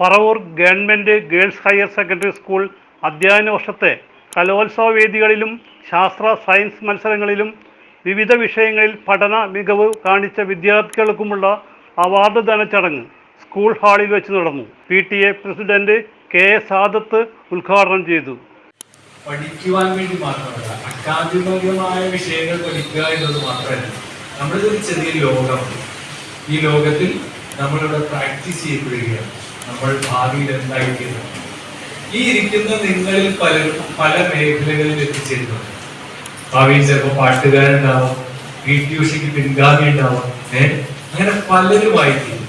Paravur government girls higher secondary school അധ്യയന വർഷത്തെ കലോത്സവ വേദികളിലും ശാസ്ത്ര സയൻസ് മത്സരങ്ങളിലും വിവിധ വിഷയങ്ങളിൽ പഠന മികവ് കാണിച്ച വിദ്യാർത്ഥികൾക്കുമുള്ള അവാർഡ് ദാന ചടങ്ങ് സ്കൂൾ ഹാളിൽ വെച്ച് നടന്നു. P T A president K A Sadath ഉദ്ഘാടനം ചെയ്തു. പഠിക്കുവാൻ വേണ്ടി മാത്രമല്ല അക്കാദമികമായ വിഷയങ്ങൾ പഠിക്കുക എന്നത് മാത്രമല്ല നമ്മളിതൊരു ചെറിയ ലോകമാണ്. ഈ ലോകത്തിൽ നമ്മളിവിടെ പ്രാക്ടീസ് ചെയ്യപ്പെടുകയാണ്. നമ്മൾ ഭാവിയിൽ എന്തായിത്തീരണം ഈ ഇരിക്കുന്ന നിങ്ങളിൽ പലരും പല മേഖലകളിൽ എത്തിച്ചേരുന്നുണ്ട് ഭാവിയിൽ ചിലപ്പോൾ പാട്ടുകാരുണ്ടാവും പി ടി ഉഷയ്ക്ക് പിൻഗാമി ഉണ്ടാവും ഏ? അങ്ങനെ പലരുമായിത്തീരും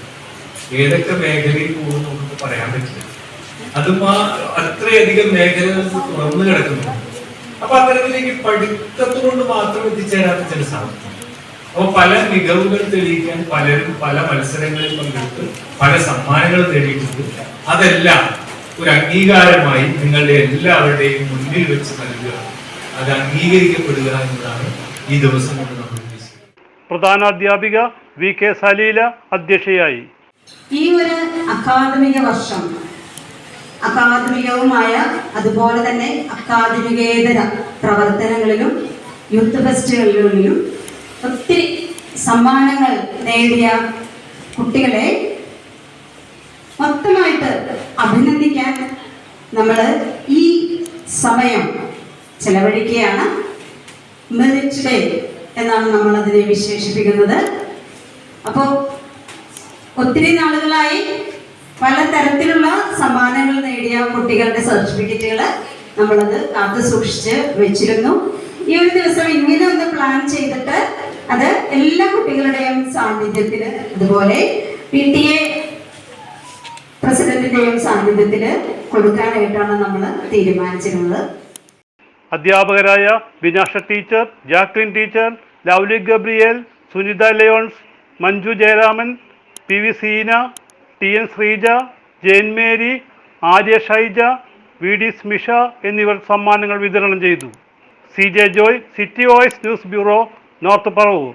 ഏതൊക്കെ മേഖലയിൽ പോകും നമുക്ക് പറയാൻ പറ്റില്ല. അതും ആ അത്രയധികം മേഖലകൾ തുറന്നു കിടക്കുന്നു. അപ്പൊ അത്തരത്തിലേക്ക് പഠിത്തത്തുകൊണ്ട് മാത്രം എത്തിച്ചേരാത്ത ചില സാധനം അപ്പൊ പല മികവുകൾ തെളിയിക്കാൻ പലരും പല മത്സരങ്ങളിൽ പങ്കെടുത്ത് പല സമ്മാനങ്ങൾ നേടിയിട്ടുണ്ട് അതെല്ലാം ഒരു അംഗീകാരമായി നിങ്ങളുടെ എല്ലാവരുടെയും മുന്നിൽ വെച്ച് നൽകുക. അത് അംഗീകരിക്കപ്പെടുക എന്നതാണ് ഈ ദിവസം കൊണ്ട് നമ്മൾ പ്രധാന അധ്യാപിക വി കെ സലീല അധ്യക്ഷയായി. ഈ ഒരു അക്കാദമിക വർഷം അക്കാദമികവുമായ അതുപോലെ തന്നെ അക്കാദമികേതര പ്രവർത്തനങ്ങളിലും യൂത്ത് ഫെസ്റ്റുകളിലും ഒത്തിരി സമ്മാനങ്ങൾ നേടിയ കുട്ടികളെ മൊത്തമായിട്ട് അഭിനന്ദിക്കാൻ നമ്മൾ ഈ സമയം ചെലവഴിക്കുകയാണ്. മെറിറ്റ് ഡേ എന്നാണ് നമ്മൾ അതിനെ വിശേഷിപ്പിക്കുന്നത്. അപ്പോൾ ഒത്തിരി നാളുകളായി പല തരത്തിലുള്ള സമ്മാനങ്ങൾ നേടിയ കുട്ടികളുടെ സർട്ടിഫിക്കറ്റുകൾ നമ്മളത് കാത്തു സൂക്ഷിച്ച് വെച്ചിരുന്നു. ഈ ഒരു ദിവസം ഇങ്ങനെ ഒന്ന് പ്ലാൻ ചെയ്തിട്ട് അത് എല്ലാ കുട്ടികളുടെയും സാന്നിധ്യത്തിൽ അതുപോലെ പി ടി എ പ്രസിഡന്റിന്റെയും സാന്നിധ്യത്തിൽ കൊടുക്കാനായിട്ടാണ് നമ്മൾ തീരുമാനിച്ചിരുന്നത് അധ്യാപകരായ Binasha teacher Jacqueline teacher Lovely Gabriel Sunitha Lyons Manju Jayaraman P V Seena T N Sreeja Jain Mary Arya Shyja V D Smisha എന്നിവർ സമ്മാനങ്ങൾ വിതരണം ചെയ്തു. C J Joy city voice news bureau north Paravur